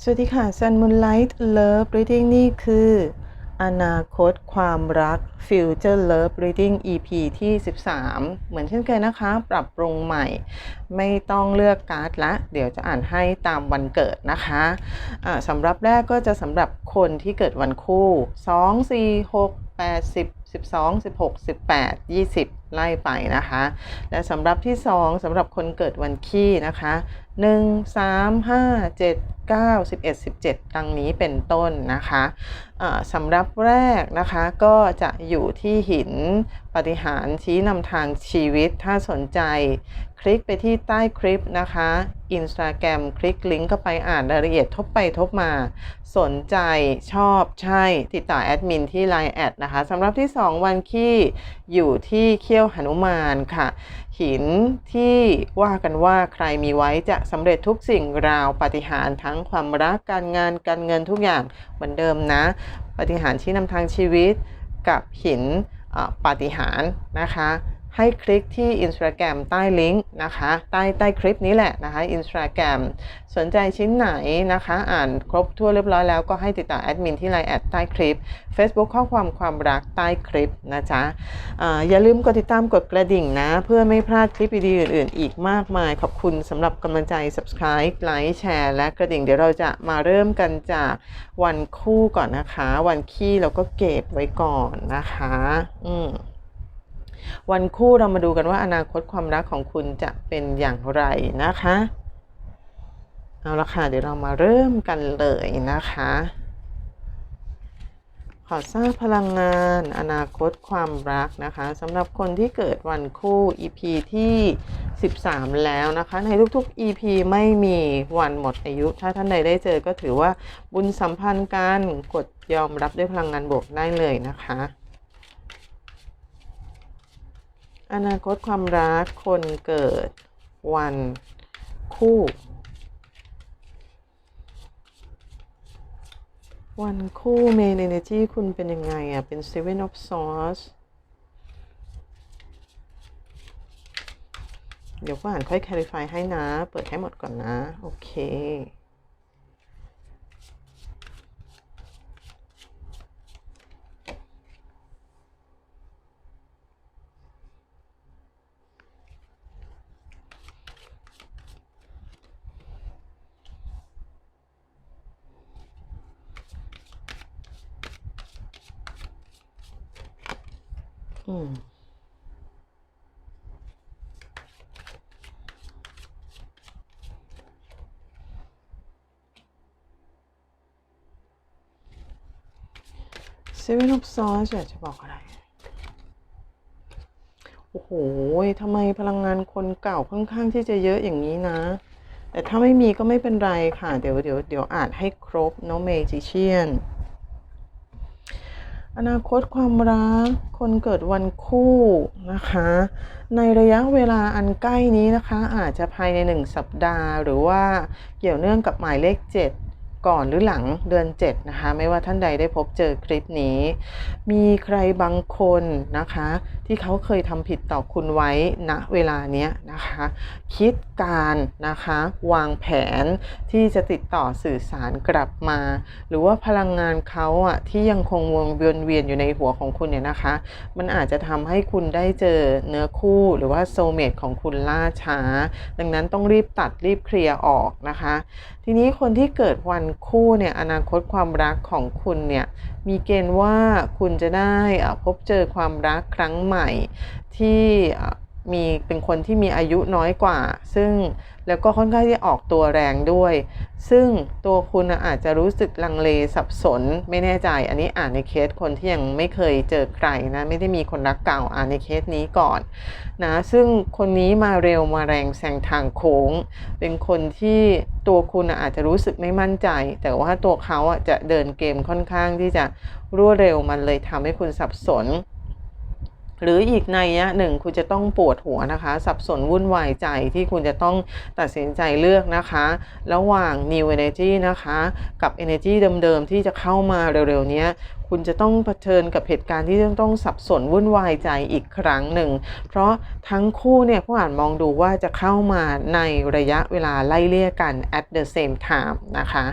สวัสดีค่ะ Sun Moonlight Love Reading นี่คือ อนาคตความรัก Future Love Reading EP ที่ 13 เหมือนเช่นเคยนะคะ ปรับปรุงใหม่ ไม่ต้องเลือกการ์ดละ เดี๋ยวจะอ่านให้ตามวันเกิดนะคะะสำหรับแรกก็จะสำหรับคนที่เกิดวันคู่ 2 4 6 8 10 12 16 18 20 ไล่ไปนะคะ และสำหรับที่ 2สำหรับคนเกิดวันขี้นะคะ 1 3 5 7 9 11 17 ดังนี้เป็นต้นนะคะะสำหรับแรกนะคะก็จะอยู่ที่หินปฏิหารชี้นำทางชีวิตถ้าสนใจ คลิกไปที่ใต้คลิปนะคะ Instagram คลิกลิงก์เข้าไปอ่านรายละเอียดทบไปทบมา สนใจชอบใช่ ติดต่อแอดมินที่ Line แอดนะคะสำหรับที่ 2 วันขี้อยู่ที่เขี้ยวหนุมานค่ะ หินที่ว่ากันว่าใครมีไว้จะสำเร็จทุกสิ่งราวปฏิหารทั้งความรักการงานการเงินทุกอย่างเหมือนเดิมนะ ปฏิหารที่นำทางชีวิตกับหินปฏิหารนะคะ ให้คลิกที่ Instagram ใต้ลิงก์นะคะ ใต้ใต้คลิปนี้แหละนะคะ Instagram สนใจชิ้นไหนนะคะ อ่านครบทั่วเรียบร้อยแล้วก็ให้ติดต่อแอดมินที่ไลน์แอดใต้คลิป Facebook ข้อความความรักใต้คลิปนะจ๊ะออย่าลืมกดติดตามกดกระดิ่งนะ เพื่อไม่พลาดคลิปดีๆอื่นๆ อีกมากมาย ขอบคุณสำหรับกำลังใจ Subscribe ไลค์แชร์และกระดิ่งเดี๋ยวเราจะมาเริ่มกันจากวันคู่ก่อนนะคะ วันขี้เราก็เก็บไว้ก่อนนะคะ อืม วันคู่เรามาดูกันว่าอนาคตความรักของคุณจะเป็นอย่างไรนะคะ เอาละค่ะเดี๋ยวเรามาเริ่มกันเลยนะคะ ขอทราบพลังงาน อนาคตความรักนะคะสำหรับคนที่เกิดวันคู่ EP ที่ 13 แล้วนะคะ ในทุกๆ EP ไม่มีวันหมดอายุ ถ้าท่านใดได้เจอก็ถือว่าบุญสัมพันธ์กันกดยอมรับด้วยพลังงานบวกได้เลยนะคะ อนาคตความรักคนเกิดวันคู่ วันคู่เมนเอเนจีคุณเป็นยังไงอะเป็น Seven of Swords เดี๋ยวก็อ่านค่อย clarify ให้นะ เปิดให้หมดก่อนนะ โอเคอืม เซเว่นออฟซอสอยากจะบอกอะไร โอ้โหทำไมพลังงานคนเก่าค่อนข้างที่จะเยอะอย่างนี้นะ แต่ถ้าไม่มีก็ไม่เป็นไรค่ะ เดี๋ยวเดี๋ยวเดี๋ยวอ่านให้ครบน้องเมจิเชียน อนาคตความรัก คนเกิดวันคู่นะคะ ในระยะเวลาอันใกล้นี้นะคะ อาจจะภายใน 1 สัปดาห์ หรือว่าเกี่ยวเนื่องกับหมายเลข 7 ก่อนหรือหลังเดือน 7 นะคะ ไม่ว่าท่านใดได้พบเจอคลิปนี้ มีใครบางคนนะคะ ที่เขาเคยทำผิดต่อคุณไว้ณเวลาเนี้ยนะคะ คิดการนะคะ วางแผนที่จะติดต่อสื่อสารกลับมา หรือว่าพลังงานเขาอะที่ยังคงวงเวียนเวียนอยู่ในหัวของคุณเนี่ยนะคะ มันอาจจะทำให้คุณได้เจอเนื้อคู่หรือว่าโซเมตของคุณล่าช้า ดังนั้นต้องรีบตัดรีบเคลียร์ออกนะคะทีนี้คนที่เกิดวันคู่เนี่ยอนาคตความรักของคุณเนี่ยมีเกณฑ์ว่าคุณจะได้พบเจอความรักครั้งใหม่ที่ มีเป็นคนที่มีอายุน้อยกว่า ซึ่งแล้วก็ค่อนข้างที่ออกตัวแรงด้วย ซึ่งตัวคุณอาจจะรู้สึกลังเลสับสนไม่แน่ใจ อันนี้อ่านในเคสคนที่ยังไม่เคยเจอใครนะไม่ได้มีคนรักเก่าอ่านในเคสนี้ก่อนนะซึ่งคนนี้มาเร็วมาแรงแซงทางโค้ง เป็นคนที่ตัวคุณอาจจะรู้สึกไม่มั่นใจ แต่ว่าตัวเขาจะเดินเกมค่อนข้างที่จะรวดเร็วมันเลยทำให้คุณสับสน หรืออีกในยะหนึ่งคุณจะต้องปวดหัวนะคะ สับสนวุ่นวายใจที่คุณจะต้องตัดสินใจเลือกนะคะ ระหว่าง new energy นะคะ กับ energy เดิมๆที่จะเข้ามาเร็วๆนี้ คุณจะต้องเผชิญกับเหตุการณ์ที่ต้องต้องสับสนวุ่นวายใจอีกครั้งหนึ่ง เพราะทั้งคู่เนี่ยผู้อ่านมองดูว่าจะเข้ามาในระยะเวลาไล่เลี่ยกัน at the same time นะคะ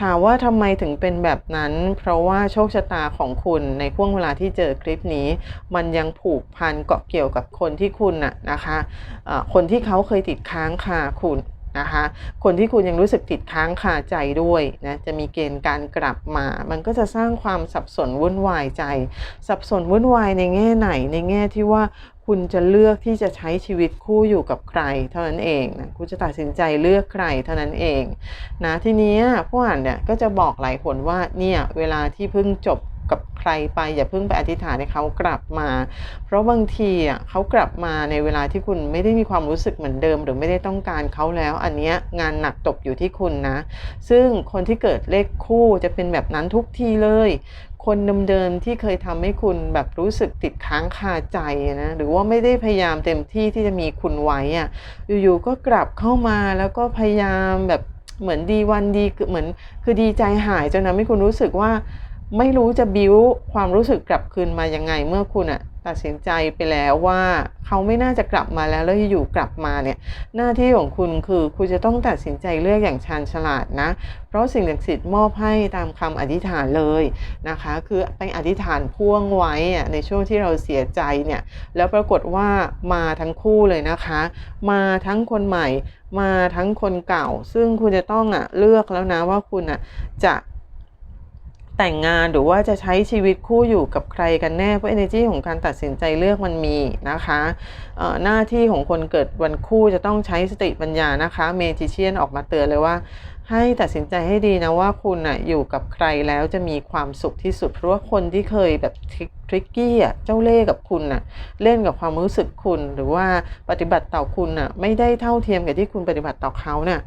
ถามว่าทำไมถึงเป็นแบบนั้น เพราะว่าโชคชะตาของคุณในช่วงเวลาที่เจอคลิปนี้ มันยังผูกพันเกาะเกี่ยวกับคนที่คุณน่ะนะคะะคนที่เขาเคยติดค้างคาคุณ นะคะ คนที่คุณยังรู้สึกติดค้างคาใจด้วยนะจะมีเกณฑ์การกลับมา มันก็จะสร้างความสับสนวุ่นวายใจ สับสนวุ่นวายในแง่ไหนในแง่ที่ว่าคุณจะเลือกที่จะใช้ชีวิตคู่อยู่กับใคร เท่านั้นเองนะคุณจะตัดสินใจเลือกใครเท่านั้นเองนะทีนี้ผู้อ่านเนี่ยก็จะบอกหลายคนว่าเนี่ยเวลาที่เพิ่งจบ กับใครไปอย่าเพิ่งไปอธิษฐานให้เขากลับมา เพราะบางทีอะเขากลับมาในเวลาที่คุณไม่ได้มีความรู้สึกเหมือนเดิม หรือไม่ได้ต้องการเขาแล้ว อันเนี้ยงานหนักตกอยู่ที่คุณนะ ซึ่งคนที่เกิดเลขคู่จะเป็นแบบนั้นทุกทีเลย คนเดิมๆที่เคยทำให้คุณแบบรู้สึกติดค้างคาใจนะหรือว่าไม่ได้พยายามเต็มที่ที่จะมีคุณไว้อะอยู่ๆก็กลับเข้ามาแล้วก็พยายามแบบเหมือนดีวันดีเหมือนคือดีใจหายจนทำให้คุณรู้สึกว่า ไม่รู้จะบิ้วความรู้สึกกลับคืนมายังไง เมื่อคุณอะตัดสินใจไปแล้วว่าเขาไม่น่าจะกลับมาแล้วแล้วอยู่กลับมาเนี่ย หน้าที่ของคุณคือคุณจะต้องตัดสินใจเลือกอย่างชาญฉลาดนะ เพราะสิ่งศักดิ์สิทธิ์มอบให้ตามคำอธิษฐานเลยนะคะ คือไปอธิษฐานพ่วงไว้ในช่วงที่เราเสียใจเนี่ย แล้วปรากฏว่ามาทั้งคู่เลยนะคะ มาทั้งคนใหม่ มาทั้งคนเก่า ซึ่งคุณจะต้องอะเลือกแล้วนะว่าคุณอะจะ แต่งงานหรือว่าจะใช้ชีวิตคู่อยู่กับใครกันแน่ เพราะ energy ของการตัดสินใจเลือกมันมีนะคะหน้าที่ของคนเกิดวันคู่จะต้องใช้สติปัญญานะคะเมจิเชียนออกมาเตือนเลยว่า ให้ตัดสินใจให้ดีนะว่าคุณอะอยู่กับใครแล้วจะมีความสุขที่สุดเพราะว่าคนที่เคยแบบ ริกกี้อะเจ้าเล่ห์กับคุณอะเล่นกับความรู้สึกคุณ หรือว่าปฏิบัติต่อคุณอะไม่ได้เท่าเทียมกับที่คุณปฏิบัติต่อเขาเนี่ย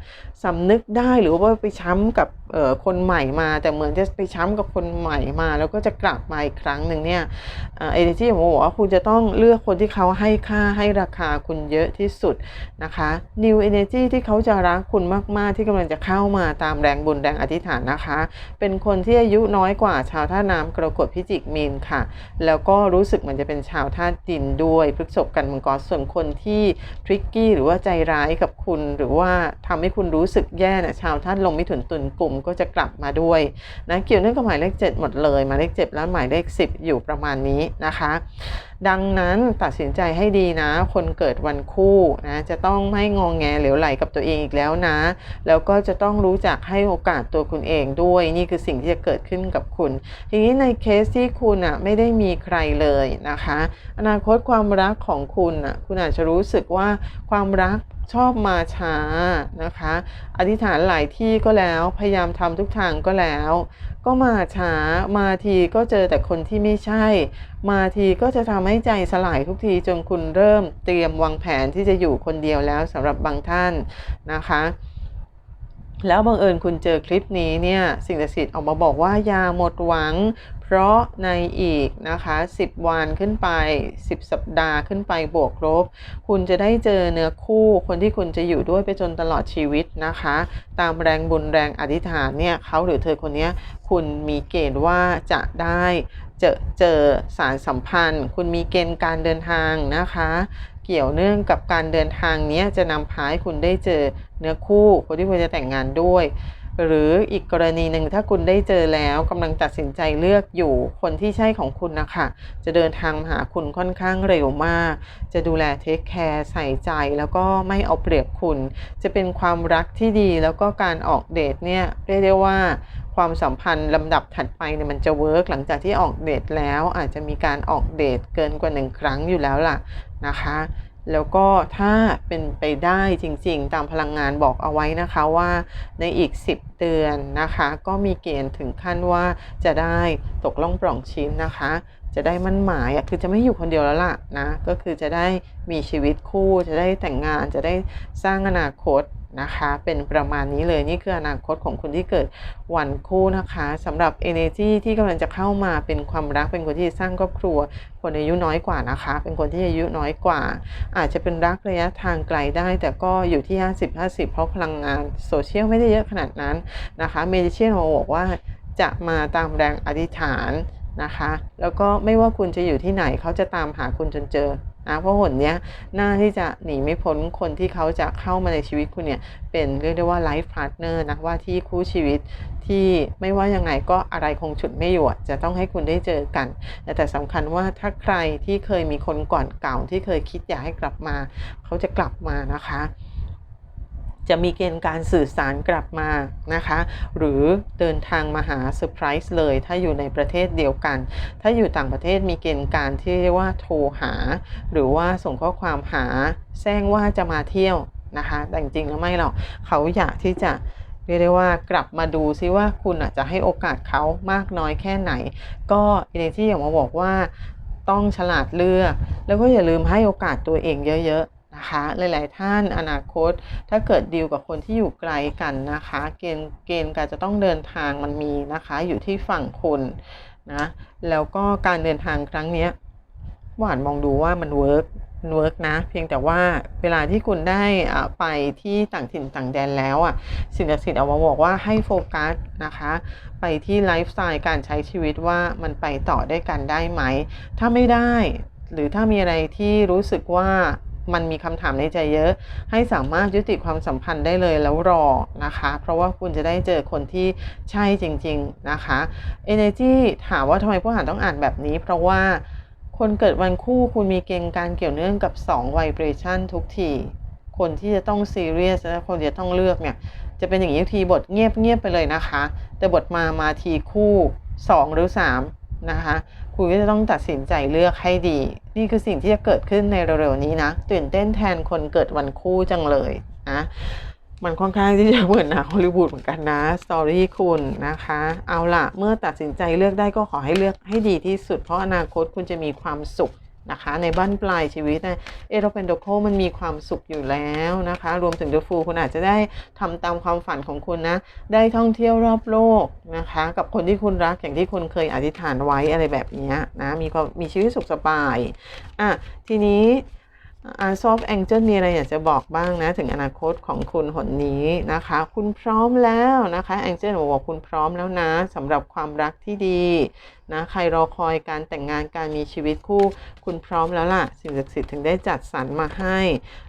สำนึกได้หรือว่าไปช้ำกับเอ่อคนใหม่มา แต่เหมือนจะไปช้ำกับคนใหม่มา แล้วก็จะกลับมาอีกครั้งหนึ่งเนี่ยเอเนจีผมบอกว่าคุณจะต้องเลือกคนที่เขาให้ค่าให้ราคาคุณเยอะที่สุดนะคะ New Energy ที่เขาจะรักคุณมากๆ ที่กำลังจะเข้ามาตามแรงบุญแรงอธิษฐานนะคะ เป็นคนที่อายุน้อยกว่าชาวท่าน้ำกรกฎพิจิกมีนค่ะแล้วก็รู้สึกเหมือนจะเป็นชาวธาตุดินด้วยพฤกษบกันมังกรส่วนคนที่ทริกกี้หรือว่าใจร้ายกับคุณ หรือว่าทำให้คุณรู้สึกแย่นะชาวธาตุลมมิถุนตุนกลุ่มก็จะกลับมาด้วยนะเกี่ยวเนื่องกับหมายเลข 7 หมดเลยหมายเลข 7 แล้วหมายเลข 10 อยู่ประมาณนี้นะคะ ดังนั้นตัดสินใจให้ดีนะ คนเกิดวันคู่นะ จะต้องไม่งองแงเหลวไหลกับตัวเองอีกแล้วนะ แล้วก็จะต้องรู้จักให้โอกาสตัวคุณเองด้วย นี่คือสิ่งที่จะเกิดขึ้นกับคุณ ทีนี้ในเคสที่คุณอะไม่ได้มีใครเลยนะคะ อนาคตความรักของคุณอะคุณอาจจะรู้สึกว่าความรัก ชอบมาช้านะคะ อธิษฐานหลายที่ก็แล้ว พยายามทำทุกทางก็แล้ว ก็มาช้า มาทีก็เจอแต่คนที่ไม่ใช่ มาทีก็จะทำให้ใจสลายทุกทีจนคุณเริ่มเตรียมวางแผนที่จะอยู่คนเดียวแล้วสำหรับบางท่านนะคะแล้วบังเอิญคุณเจอคลิปนี้เนี่ยสิ่งศักดิ์สิทธิ์ออกมาบอกว่ายาหมดหวัง เพราะในอีกนะคะ 10 วันขึ้นไป 10 สัปดาห์ขึ้นไปบวกลบ คุณจะได้เจอเนื้อคู่คนที่คุณจะอยู่ด้วยไปจนตลอดชีวิตนะคะ ตามแรงบุญแรงอธิษฐานเนี่ยเขาหรือเธอคนนี้คุณมีเกณฑ์ว่าจะได้เจอเจอสารสัมพันธ์ คุณมีเกณฑ์การเดินทางนะคะ เกี่ยวเนื่องกับการเดินทางนี้จะนำพาให้คุณได้เจอเนื้อคู่คนที่คุณจะแต่งงานด้วย หรืออีกกรณีหนึ่งถ้าคุณได้เจอแล้วกำลังตัดสินใจเลือกอยู่คนที่ใช่ของคุณนะคะจะเดินทางมาหาคุณค่อนข้างเร็วมาก จะดูแลเทคแคร์ใส่ใจแล้วก็ไม่เอาเปรียบคุณ จะเป็นความรักที่ดีแล้วก็การออกเดทเนี่ยเรียกได้ว่าความสัมพันธ์ลำดับถัดไปเนี่ยมันจะเวิร์กหลังจากที่ออกเดทแล้วอาจจะมีการออกเดทเกินกว่าหนึ่งครั้งอยู่แล้วล่ะนะคะ แล้วก็ถ้าเป็นไปได้จริงๆ ตามพลังงานบอกเอาไว้นะคะว่าในอีก 10 เดือนนะคะ ก็มีเกณฑ์ถึงขั้นว่าจะได้ตกล่องปล่องชิ้นนะคะ จะได้มั่นหมายคือจะไม่อยู่คนเดียวแล้วล่ะนะ ก็คือจะได้มีชีวิตคู่ จะได้แต่งงานจะได้สร้างอนาคตนะคะ เป็นประมาณนี้เลยนี่คืออนาคตของคนที่เกิดวันคู่นะคะสำหรับ energy ที่กำลังจะเข้ามาเป็นความรักเป็นคนที่สร้างครอบครัว คนอายุน้อยกว่านะคะ เป็นคนที่อายุน้อยกว่า อาจจะเป็นรักระยะทางไกลได้ แต่ก็อยู่ที่ 50-50 เพราะพลังงานโซเชียลไม่ได้เยอะขนาดนั้นนะคะเมดิเชียนบอกว่าจะมาตามแรงอธิษฐาน นะคะ แล้วก็ไม่ว่าคุณจะอยู่ที่ไหนเขาจะตามหาคุณจนเจอนะเพราะหนเนี้ยน่าที่จะหนีไม่พ้นคนที่เขาจะเข้ามาในชีวิตคุณเนี่ยเป็นเรียกได้ว่าไลฟ์พาร์ทเนอร์นะว่าที่คู่ชีวิตที่ไม่ว่ายังไงก็อะไรคงฉุดไม่อยู่จะต้องให้คุณได้เจอกัน แต่แต่สำคัญว่าถ้าใครที่เคยมีคนก่อนเก่าที่เคยคิดอยากให้กลับมา เขาจะกลับมานะคะ จะมีเกณฑ์การสื่อสารกลับมานะคะ หรือเดินทางมาหาเซอร์ไพรส์เลย ถ้าอยู่ในประเทศเดียวกัน ถ้าอยู่ต่างประเทศมีเกณฑ์การที่เรียกว่าโทรหา หรือว่าส่งข้อความหาแจ้งว่าจะมาเที่ยวนะคะ แต่จริงๆแล้วไม่หรอกเขาอยากที่จะเรียกได้ว่ากลับมาดูซิว่าคุณอาจจะให้โอกาสเขามากน้อยแค่ไหน ก็เอเนจีอย่างมาบอกว่าต้องฉลาดเลือก แล้วก็อย่าลืมให้โอกาสตัวเองเยอะๆ นะคะ หลาย ๆ ท่านอนาคต ถ้าเกิดดีลกับคนที่อยู่ไกลกันนะคะ เกณฑ์เกณฑ์การจะต้องเดินทางมันมีนะคะ อยู่ที่ฝั่งคุณนะแล้วก็การเดินทางครั้งนี้หวานมองดูว่ามันเวิร์กเวิร์กนะ เพียงแต่ว่าเวลาที่คุณได้ไปที่ต่างถิ่นต่างแดนแล้วอะสิ่งศักดิ์สิทธิ์เอามาบอกว่าให้โฟกัสนะคะ ไปที่ไลฟ์สไตล์การใช้ชีวิตว่ามันไปต่อได้กันได้ไหม ถ้าไม่ได้ หรือถ้ามีอะไรที่รู้สึกว่า มันมีคำถามในใจเยอะ ให้สามารถยุติความสัมพันธ์ได้เลยแล้วรอนะคะ เพราะว่าคุณจะได้เจอคนที่ใช่จริง ๆนะคะ Energy ถามว่าทำไมผู้อ่านต้องอ่านแบบนี้ เพราะว่าคนเกิดวันคู่คุณมีเกณฑ์การเกี่ยวเนื่องกับ2 vibration ทุกทีคนที่จะต้องซีเรียสและคนที่จะต้องเลือกเนี่ยจะเป็นอย่างนี้ทีบทเงียบเงียบไปเลยนะคะ แต่บทมามาทีคู่ 2 หรือ 3 นะคะคุณก็จะต้องตัดสินใจเลือกให้ดี นี่คือสิ่งที่จะเกิดขึ้นในเร็วๆนี้นะตื่นเต้นแทนคนเกิดวันคู่จังเลยนะมันค่อนข้างที่จะเหมือนหนะฮอลลีวูดเหมือนกันนะสตอรี่คุณนะคะ เอาล่ะ เมื่อตัดสินใจเลือกได้ก็ขอให้เลือกให้ดีที่สุด เพราะอนาคตคุณจะมีความสุข นะคะ ในบ้านปลายชีวิตนะเอโรเป็นโดโคมันมีความสุขอยู่แล้วนะคะ รวมถึงเดอฟูคุณอาจจะได้ทำตามความฝันของคุณนะ ได้ท่องเที่ยวรอบโลกนะคะ กับคนที่คุณรักอย่างที่คุณเคยอธิษฐานไว้อะไรแบบนี้นะมีความมีชีวิตสุขสบายอะทีนี้ อาซอฟแองเจิลมีอะไรอยากจะบอกบ้างนะ ถึงอนาคตของคุณหนนี้นะคะ คุณพร้อมแล้วนะคะแองเจิลบอกคุณพร้อมแล้วนะสำหรับความรักที่ดีนะใครรอคอยการแต่งงานการมีชีวิตคู่ คุณพร้อมแล้วล่ะ สิ่งศักดิ์สิทธิ์ถึงได้จัดสรรมาให้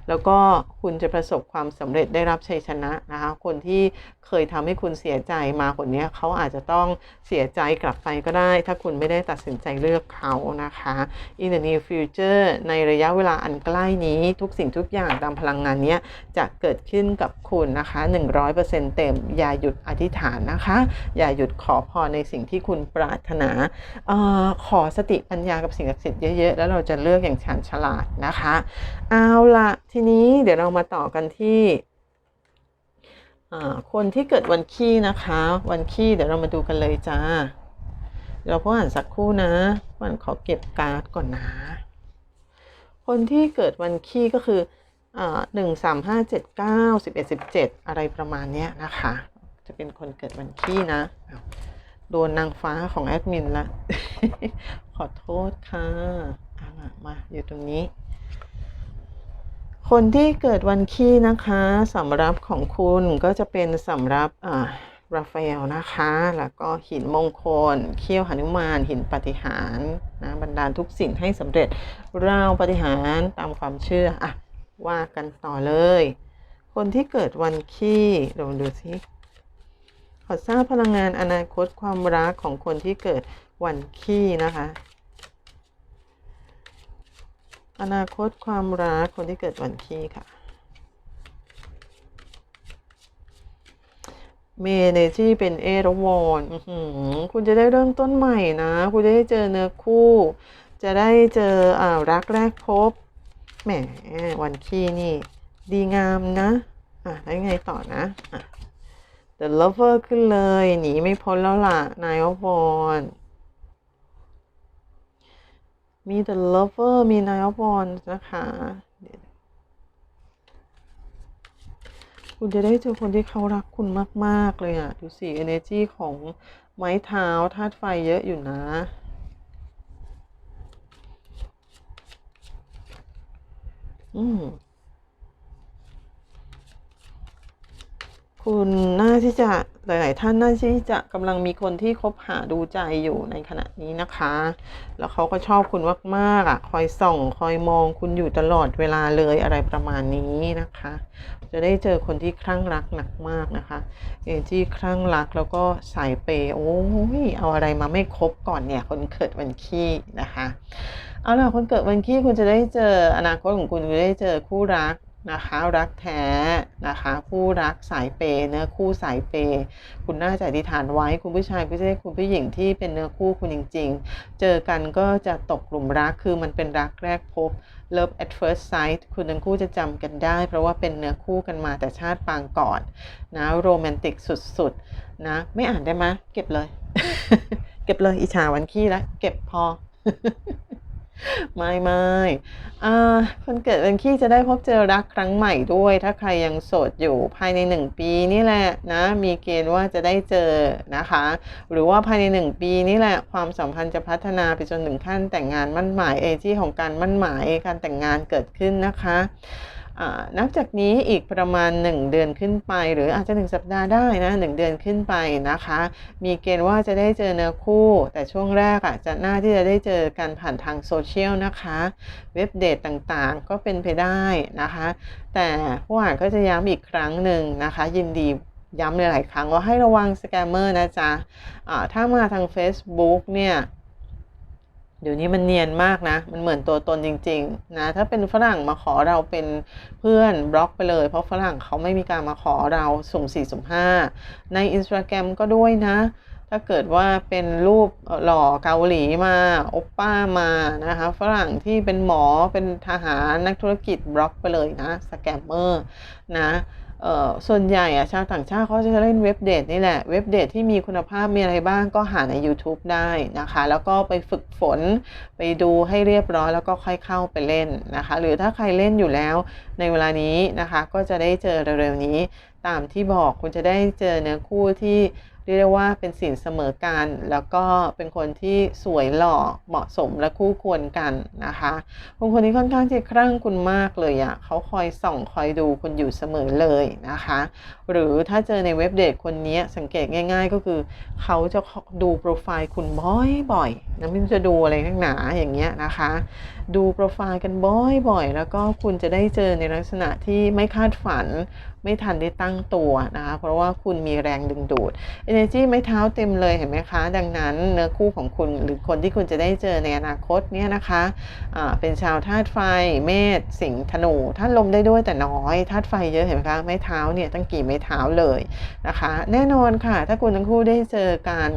แล้วก็คุณจะประสบความสำเร็จได้รับชัยชนะนะคะ คนที่เคยทำให้คุณเสียใจมาคนนี้เขาอาจจะต้องเสียใจกลับไปก็ได้ ถ้าคุณไม่ได้ตัดสินใจเลือกเขานะคะ in the near future ในระยะเวลาอันใกล้นี้ทุกสิ่งทุกอย่างตามพลังงานนี้จะเกิดขึ้นกับคุณนะคะ 100%เต็ม อย่าหยุดอธิษฐานนะคะ อย่าหยุดขอพรในสิ่งที่คุณปรารถนาออขอสติปัญญากับสิ่งศักดิ์สิทธิ์เยอะๆ แล้วเราจะเลือกอย่างฉานฉลาดนะคะ เอาละทีนี้เดี๋ยวเรามาต่อกันที่คนที่เกิดวันขี้นะคะ วันขี้เดี๋ยวเรามาดูกันเลยจ้า เราพ่ออ่านสักครู่นะวันขอเก็บการ์ดก่อนนะ คนที่เกิดวันขี้ก็คือหนึ่งสามห้าเจ็ดเก้าสิบเอ็ดสิบเจ็ดอะไรประมาณนี้นะคะ จะเป็นคนเกิดวันขี้นะ โดนนางฟ้าของแอดมินละ ขอโทษค่ะอามามาอยู่ตรงนี้ คนที่เกิดวันขี้นะคะสำรับของคุณก็จะเป็นสำรับอ่า ราฟาเอลนะคะ แล้วก็หินมงคล เขี้ยวหนุมาน หินปฏิหารนะบรรดาลทุกสิ่งให้สำเร็จเราปฏิหารตามความเชื่ออะว่ากันต่อเลย คนที่เกิดวันขี้ลองดูสิขอทราบพลังงานอนาคตความรักของคนที่เกิดวันขี้นะคะอนาคตความรักคนที่เกิดวันขี้ค่ะ เมเนจีเป็นเอรวอนอื้อหือคุณจะได้เริ่มต้นใหม่นะ คุณจะได้เจอเนื้อคู่ จะได้เจออ่ารักแรกพบ แหม วันขี้นี่ ดีงามนะ อะ แล้วยังไงต่อนะอะ The Lover ขึ้นเลย หนีไม่พ้นแล้วล่ะ นายอวอนมี The Lover มี Nine of Wands นะคะเดี๋ยว คุณจะได้เจอคนที่เขารักคุณมาก ๆ เลยอะ ดูสิ energy ของไม้เท้าธาตุไฟเยอะอยู่นะอืม คุณน่าที่จะหลาย ๆ ท่านน่าที่จะกำลังมีคนที่คบหาดูใจอยู่ในขณะนี้นะคะ แล้วเขาก็ชอบคุณมากๆอะคอยส่องคอยมองคุณอยู่ตลอดเวลาเลยอะไรประมาณนี้นะคะ จะได้เจอคนที่คลั่งรักหนักมากนะคะเอที่คลั่งรักแล้วก็สายเปย์โอ้ยเอาอะไรมาไม่ครบก่อนเนี่ยคนเกิดวันขี้นะคะเอาล่ะคนเกิดวันขี้คุณจะได้เจออนาคตของคุณจะได้เจอคู่รัก นะคะ รักแท้นะคะ คู่รักสายเปเนื้อคู่สายเป คุณน่าจะอธิษฐานไว้คุณผู้ชายก็จะได้คุณผู้หญิงที่เป็นเนื้อคู่คุณจริง ๆ เจอกันก็จะตกหลุมรักคือมันเป็นรักแรกพบ love at first sight คุณทั้งคู่จะจำกันได้ เพราะว่าเป็นเนื้อคู่กันมาแต่ชาติปางก่อนนะโรแมนติกสุดๆนะไม่อ่านได้ไหมเก็บเลย เก็บเลยอิจฉาวันขี้แล้วเก็บพอ ไม่ไม่คนเกิดวันขี้จะได้พบเจอรักครั้งใหม่ด้วย ถ้าใครยังโสดอยู่ภายในหนึ่งปีนี่แหละนะ มีเกณฑ์ว่าจะได้เจอนะคะ หรือว่าภายในหนึ่งปีนี่แหละความสัมพันธ์จะพัฒนาไปจนถึงขั้นแต่งงานมั่นหมายเอที่ของการมั่นหมายการแต่งงานเกิดขึ้นนะคะ นับจากนี้อีกประมาณ 1 เดือนขึ้นไป หรืออาจจะ 1 สัปดาห์ได้นะ1เดือนขึ้นไปนะคะ มีเกณฑ์ว่าจะได้เจอเนื้อคู่ แต่ช่วงแรกอะจะน่าที่จะได้เจอกันผ่านทางโซเชียลนะคะ เว็บเดทต่างๆ ก็เป็นไปได้นะคะ แต่ผู้อ่านก็จะย้ำอีกครั้งหนึ่งนะคะ ยินดีย้ำหลายๆครั้งว่าให้ระวังสแกมเมอร์นะจ๊ะะถ้ามาทาง Facebook เนี่ย เดี๋ยวนี้มันเนียนมากนะ มันเหมือนตัวตนจริง ๆ นะ ถ้าเป็นฝรั่งมาขอเราเป็นเพื่อนบล็อกไปเลย เพราะฝรั่งเขาไม่มีการมาขอเราสุ่มสี่สุ่มห้าใน Instagram ก็ด้วยนะ ถ้าเกิดว่าเป็นรูปหล่อเกาหลีมาโอปป้ามานะคะ ฝรั่งที่เป็นหมอเป็นทหารนักธุรกิจบล็อกไปเลยนะ สแกมเมอร์นะ ส่วนใหญ่อะชาวต่างชาติเขาจะเล่นเว็บเดทนี่แหละ เว็บเดทที่มีคุณภาพมีอะไรบ้างก็หาใน YouTube ได้นะคะ แล้วก็ไปฝึกฝนไปดูให้เรียบร้อยแล้วก็ค่อยเข้าไปเล่นนะคะ หรือถ้าใครเล่นอยู่แล้วในเวลานี้นะคะ ก็จะได้เจอเร็วๆนี้ตามที่บอกคุณจะได้เจอเนื้อคู่ที่เรียกได้ว่าเป็นสิ่งเสมอกัน แล้วก็เป็นคนที่สวยหล่อเหมาะสมและคู่ควรกันนะคะคนคนนี้ค่อนข้างจะครั่งคุณมากเลยอะ่ะเขาคอยส่องคอยดูคุณอยู่เสมอเลยนะคะ หรือถ้าเจอในเว็บเดทคนนี้สังเกตง่าย ๆ ก็คือเขาจะดูโปรไฟล์คุณบ่อยๆนะไม่จะดูอะไรนักหนาอย่างเงี้ยนะคะ ดูโปรไฟล์กันบ่อยๆแล้วก็คุณจะได้เจอในลักษณะที่ไม่คาดฝัน ไม่ทันได้ตั้งตัวนะคะเพราะว่าคุณมีแรงดึงดูด energy ไม่เท้าเต็มเลยเห็นไหมคะ ดังนั้นเนื้อคู่ของคุณหรือคนที่คุณจะได้เจอในอนาคตเนี่ยนะคะะเป็นชาวธาตุไฟเมษสิงห์ธนูธาตุลมได้ด้วยแต่น้อยธาตุไฟเยอะเห็นไหมคะไม่เท้าเนี่ยตั้งกี่ไม่เท้าเลยนะคะ แน่นอนค่ะ ถ้าคุณทั้งคู่ได้เจอกัน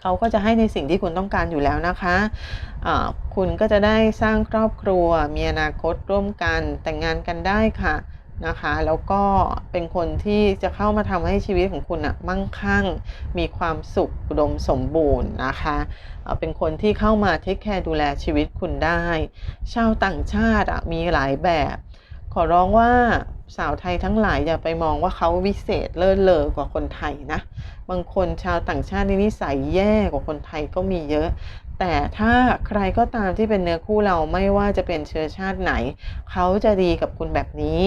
เขาก็จะให้ในสิ่งที่คุณต้องการอยู่แล้วนะคะะคุณก็จะได้สร้างครอบครัว มีอนาคตร่วมกัน แต่งงานกันได้ค่ะ นะคะ แล้วก็เป็นคนที่จะเข้ามาทำให้ชีวิตของคุณอะมั่งคั่ง มีความสุขอุดมสมบูรณ์นะคะเป็นคนที่เข้ามาเทคแคร์ดูแลชีวิตคุณได้ ชาวต่างชาติมีหลายแบบ ขอร้องว่าสาวไทยทั้งหลายอย่าไปมองว่าเขาวิเศษเลิศเลอกว่าคนไทยนะ บางคนชาวต่างชาตินิสัยแย่กว่าคนไทยก็มีเยอะ แต่ถ้าใครก็ตามที่เป็นเนื้อคู่เราไม่ว่าจะเป็นเชื้อชาติไหน เขาจะดีกับคุณแบบนี้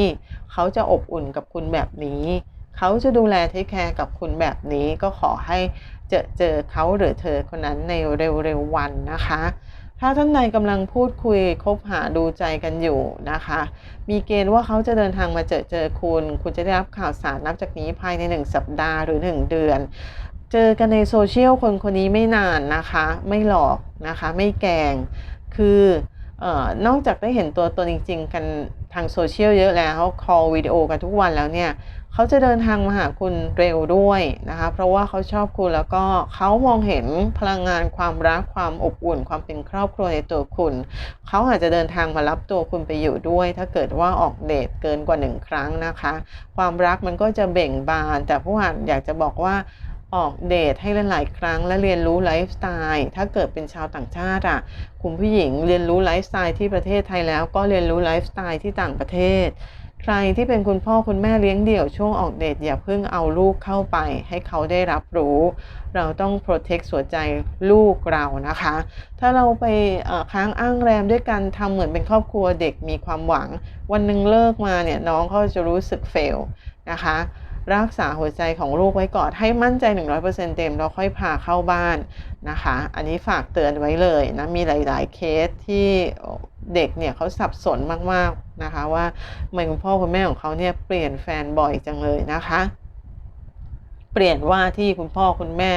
เขาจะอบอุ่นกับคุณแบบนี้ เขาจะดูแลเทคแคร์กับคุณแบบนี้ก็ขอให้เจอเจอเขาหรือเธอคนนั้นในเร็วๆวันนะคะ ถ้าท่านใดกำลังพูดคุยคบหาดูใจกันอยู่นะคะ มีเกณฑ์ว่าเขาจะเดินทางมาเจอเจอคุณ คุณจะได้รับข่าวสารนับจากนี้ภายใน 1 สัปดาห์หรือ 1 เดือน เจอกันในโซเชียลคนคนนี้ไม่นานนะคะ ไม่หลอกนะคะ ไม่แกงคือออนอกจากได้เห็นตัวตนจริง ๆ กันทางโซเชียลเยอะแล้วเขาคอลวิดีโอกันทุกวันแล้วเนี่ยเขาจะเดินทางมาหาคุณเร็วด้วยนะคะ เพราะว่าเขาชอบคุณแล้วก็เขามองเห็นพลังงานความรักความอบอุ่น ความเป็นครอบครัวในตัวคุณ เขาอาจจะเดินทางมารับตัวคุณไปอยู่ด้วย ถ้าเกิดว่าออกเดทเกินกว่าหนึ่งครั้งนะคะ ความรักมันก็จะเบ่งบานแต่ผู้อ่านอยากจะบอกว่า ออกเดทให้หลายๆครั้งและเรียนรู้ไลฟ์สไตล์ถ้าเกิดเป็นชาวต่างชาติอะคุณผู้หญิงเรียนรู้ไลฟ์สไตล์ที่ประเทศไทยแล้วก็เรียนรู้ไลฟ์สไตล์ที่ต่างประเทศ ใครที่เป็นคุณพ่อคุณแม่เลี้ยงเดี่ยวช่วงออกเดทอย่าเพิ่งเอาลูกเข้าไป ให้เขาได้รับรู้ เราต้องโปรเทคหัวใจลูกเรานะคะ ถ้าเราไปค้างอ้างแรมด้วยกันทำเหมือนเป็นครอบครัวเด็กมีความหวัง วันหนึ่งเลิกมาเนี่ยน้องเขาจะรู้สึกเฟลนะคะ รักษาหัวใจของลูกไว้ก่อนให้มั่นใจ 100%เต็มแล้วค่อยพาเข้าบ้านนะคะ อันนี้ฝากเตือนไว้เลยนะมีหลาย ๆ เคสที่เด็กเนี่ยเขาสับสนมาก ๆ นะคะ ว่าทำไมคุณพ่อคุณแม่ของเขาเนี่ยเปลี่ยนแฟนบ่อยจังเลยนะคะเปลี่ยนว่าที่คุณพ่อคุณแม่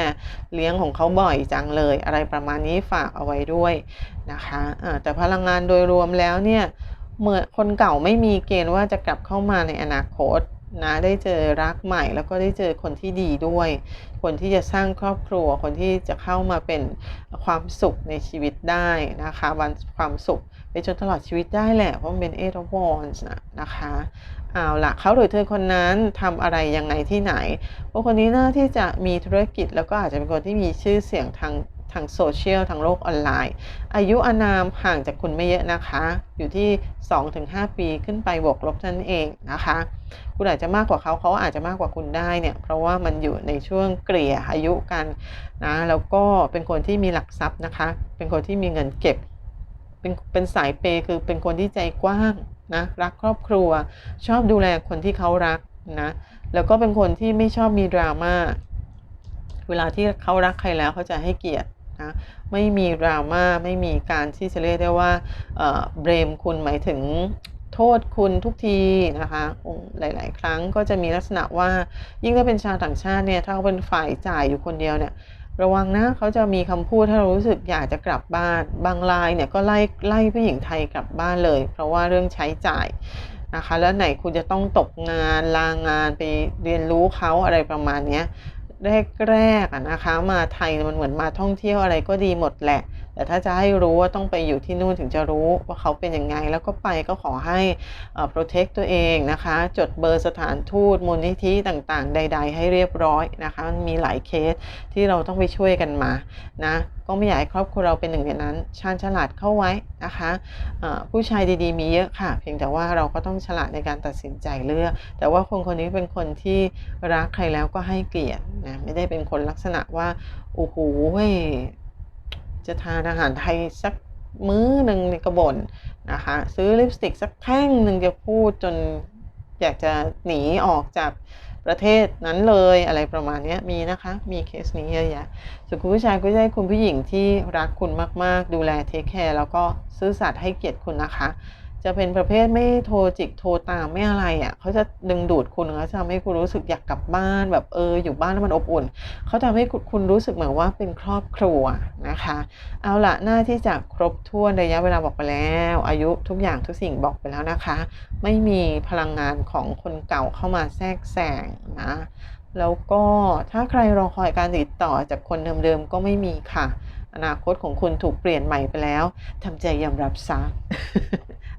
เลี้ยงของเขาบ่อยจังเลย อะไรประมาณนี้ฝากเอาไว้ด้วยนะคะะแต่พลังงานโดยรวมแล้วเนี่ยเมื่อคนเก่าไม่มีเกณฑ์ว่าจะกลับเข้ามาในอนาคต นะได้เจอรักใหม่แล้วก็ได้เจอคนที่ดีด้วย คนที่จะสร้างครอบครัว คนที่จะเข้ามาเป็นความสุขในชีวิตได้นะคะวันความสุขไปจนตลอดชีวิตได้แหละเพราะมันเป็นเอทวอนส์นะคะเอาละเขาหรือเธอคนนั้นทำอะไรยังไงที่ไหนพวกคนนี้น่าที่จะมีธุรกิจแล้วก็อาจจะเป็นคนที่มีชื่อเสียงทาง ทางโซเชียลทางโลกออนไลน์ อายุอานามห่างจากคุณไม่เยอะนะคะ อยู่ที่ 2-5 ปีขึ้นไปบวกลบนั่นเองนะคะ คุณอาจจะมากกว่าเขาเขาอาจจะมากกว่าคุณได้เนี่ยเพราะว่ามันอยู่ในช่วงเกลี่ยอายุกันนะแล้วก็เป็นคนที่มีหลักทรัพย์นะคะ เป็นคนที่มีเงินเก็บ เป็นเป็นสายเปคือเป็นคนที่ใจกว้างนะรักครอบครัว ชอบดูแลคนที่เขารักนะแล้วก็เป็นคนที่ไม่ชอบมีดราม่าเวลาที่เขารักใครแล้วเขาจะให้เกียรติ นะไม่มีดราม่าไม่มีการที่จะเรียกได้ว่าเบรมคุณหมายถึงโทษคุณทุกทีนะคะหลาย ๆ ครั้งก็จะมีลักษณะว่ายิ่งถ้าเป็นชาวต่างชาติเนี่ยถ้าเขาเป็นฝ่ายจ่ายอยู่คนเดียวเนี่ยระวังนะเขาจะมีคำพูดถ้าเรารู้สึกอยากจะกลับบ้านบางรายเนี่ยก็ไล่ไล่ผู้หญิงไทยกลับบ้านเลย เพราะว่าเรื่องใช้จ่ายนะคะ แล้วไหนคุณจะต้องตกงานลางานไปเรียนรู้เขาอะไรประมาณนี้ แรกๆนะคะ มาไทยมันเหมือนมาท่องเที่ยวอะไรก็ดีหมดแหละ แต่ถ้าจะให้รู้ว่าต้องไปอยู่ที่นู่นถึงจะรู้ว่าเขาเป็นยังไง แล้วก็ไปก็ขอให้ protect ตัวเองนะคะ จดเบอร์สถานทูตมูลนิธิต่างๆ ใด ๆ ให้เรียบร้อยนะคะ มันมีหลายเคสที่เราต้องไปช่วยกันมานะ ก็ไม่อยากให้ครอบครัวเราเป็นหนึ่งในนั้น ชาญฉลาดเข้าไว้นะคะผู้ชายดีๆ มีเยอะค่ะ เพียงแต่ว่าเราก็ต้องฉลาดในการตัดสินใจเลือก แต่ว่าคนคนนี้เป็นคนที่รักใครแล้วก็ให้เกียรตินะไม่ได้เป็นคนลักษณะว่าโอ้โหจะทานอาหารไทยสักมื้อหนึ่งในกระบนนะคะ ซื้อลิปสติกสักแท่งหนึ่งจะพูดจนอยากจะหนีออกจาก ประเทศนั้นเลยอะไรประมาณนี้มีนะคะ มีเคสนี้เยอะแยะส่วนคุณผู้ชายก็จะให้คุณผู้หญิงที่รักคุณมาก ๆ ดูแลเทคแคร์แล้วก็ซื่อสัตย์ให้เกียรติคุณนะคะ จะเป็นประเภทไม่โทรจิกโทรตามไม่อะไรอะ่ะเขาจะดึงดูดคุณเขาจะทำให้คุณรู้สึกอยากกลับบ้านแบบเอออยู่บ้านแล้วมันอบอุ่นเขาทำให้คุณรู้สึกเหมือนว่าเป็นครอบครัวนะคะ เอาละหน้าที่จะครบถ้วนระยะเวลาบอกไปแล้ว อายุทุกอย่างทุกสิ่งบอกไปแล้วนะคะ ไม่มีพลังงานของคนเก่าเข้ามาแทรกแซงนะแล้วก็ถ้าใครรอคอยการติดต่อจากคนเดิมๆก็ไม่มีค่ะ อนาคตของคุณถูกเปลี่ยนใหม่ไปแล้วทำใจยอมรับซะ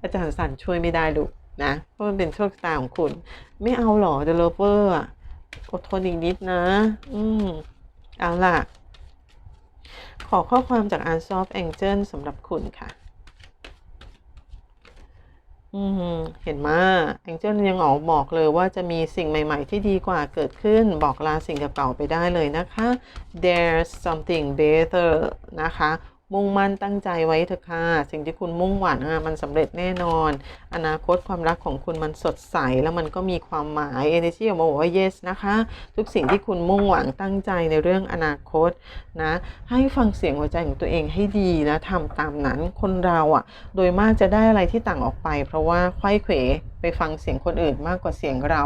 อาจารย์สันช่วยไม่ได้ลูกนะ เพราะมันเป็นโชคชะตาของคุณ ไม่เอาหรอเดลเวอร์อะอดทนอีกนิดนะ อืมเอาล่ะ ขอข้อความจาก Unsolved Angel สำหรับคุณค่ะ อืม เห็นมาแองเจิลยังออกบอกเลยว่าจะมีสิ่งใหม่ ๆ ที่ดีกว่าเกิดขึ้น บอกลาสิ่งเก่าๆไปได้เลยนะคะ there's something better นะคะ มุ่งมั่นตั้งใจไว้เถอะค่ะ สิ่งที่คุณมุ่งหวังมันสำเร็จแน่นอน อนาคตความรักของคุณมันสดใสแล้วมันก็มีความหมาย energy ออกมาบอกว่า yes นะคะ ทุกสิ่งที่คุณมุ่งหวังตั้งใจในเรื่องอนาคตนะ ให้ฟังเสียงหัวใจของตัวเองให้ดีและทำตามนั้นคนเราอะ่ะ โดยมากจะได้อะไรที่ต่างออกไป เพราะว่าไข้เขวไปฟังเสียงคนอื่นมากกว่าเสียงเรา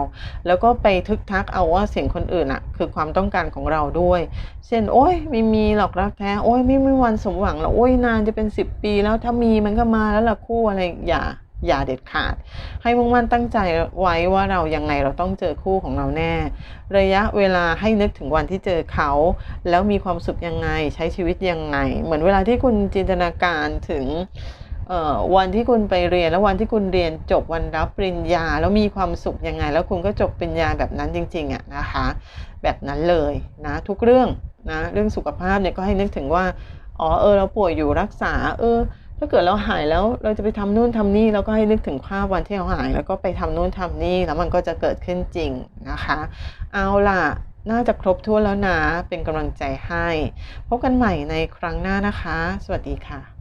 แล้วก็ไปทึกทักเอาว่าเสียงคนอื่นอะคือความต้องการของเราด้วย เช่น โอ้ยไม่มีหรอกรักแท้โอ้ยไม่มีวันสมหวังหรอกโอ้ยนานจะเป็น 10 ปีแล้วถ้ามีมันก็มาแล้วล่ะคู่อะไรอย่าอย่าเด็ดขาด ให้มุ่งมั่นตั้งใจไว้ว่าเรายังไงเราต้องเจอคู่ของเราแน่ ระยะเวลาให้นึกถึงวันที่เจอเขา แล้วมีความสุขยังไงใช้ชีวิตยังไง เหมือนเวลาที่คุณจินตนาการถึงวันที่คุณไปเรียนแล้ววันที่คุณเรียนจบวันรับปริญญา แล้วมีความสุขยังไง แล้วคุณก็จบปริญญาแบบนั้นจริงๆอะนะคะ แบบนั้นเลยนะทุกเรื่องนะเรื่องสุขภาพเนี่ยก็ให้นึกถึงว่า อ๋อเออเราป่วยอยู่รักษา เออ ถ้าเกิดเราหายแล้วเราจะไปทำนู่นทำนี่แล้วก็ให้นึกถึงภาพวันที่เราหาย แล้วก็ไปทำนู่นทำนี่แล้วมันก็จะเกิดขึ้นจริงนะคะ เอาล่ะน่าจะครบถ้วนแล้วนะ เป็นกำลังใจให้ พบกันใหม่ในครั้งหน้านะคะ สวัสดีค่ะ